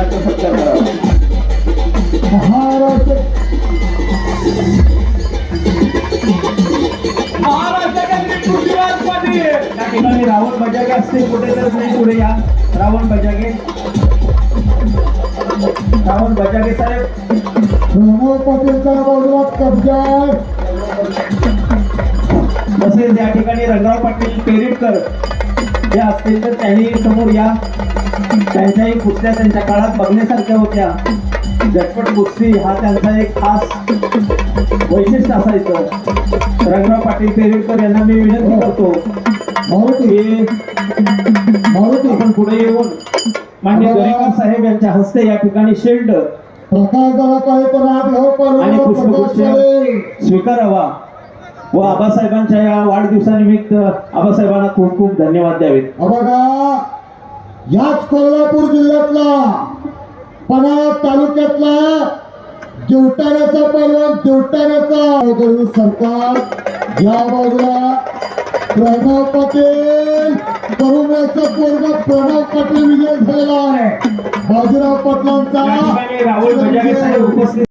याचा सत्कार महाराष्ट्र ठिकाणी रावण बजागे असते कुठे तर नाही पुढे या. रावण बजागे रावण बजागे साहेब. बाजूला कब्जा तसेच या ठिकाणी रंगाव पाटील पेरिटकर जे असतील तर त्यांनी समोर या. त्यांच्याही कुस्त्या त्यांच्या काळात बघण्यासारख्या होत्या. झटपट कुस्ती हा त्यांचा एक खास वैशिष्ट्य असायचं. रंगराव पाटील पेरिटकर यांना मी विनंती करतो मारुती आपण पुढे येऊन मान्य दरेकर साहेब यांच्या हस्ते या ठिकाणी शिल्ड आणि पुष्पगुच्छ स्वीकारावा. व आबासाहेबांच्या या वाढदिवसानिमित्त आबासाहेबांना खूप खूप धन्यवाद द्यावेत. याच कोल्हापूर जिल्ह्यातला पणा तालुक्यातला देवटाण्याचा पैलवान देवटाण्याचा. सरकार या बाजूला प्रणव पाटील करुण्याचा पोरगा प्रणव पाटील विजय झालेला आहे. बाजीराव पाटलांचा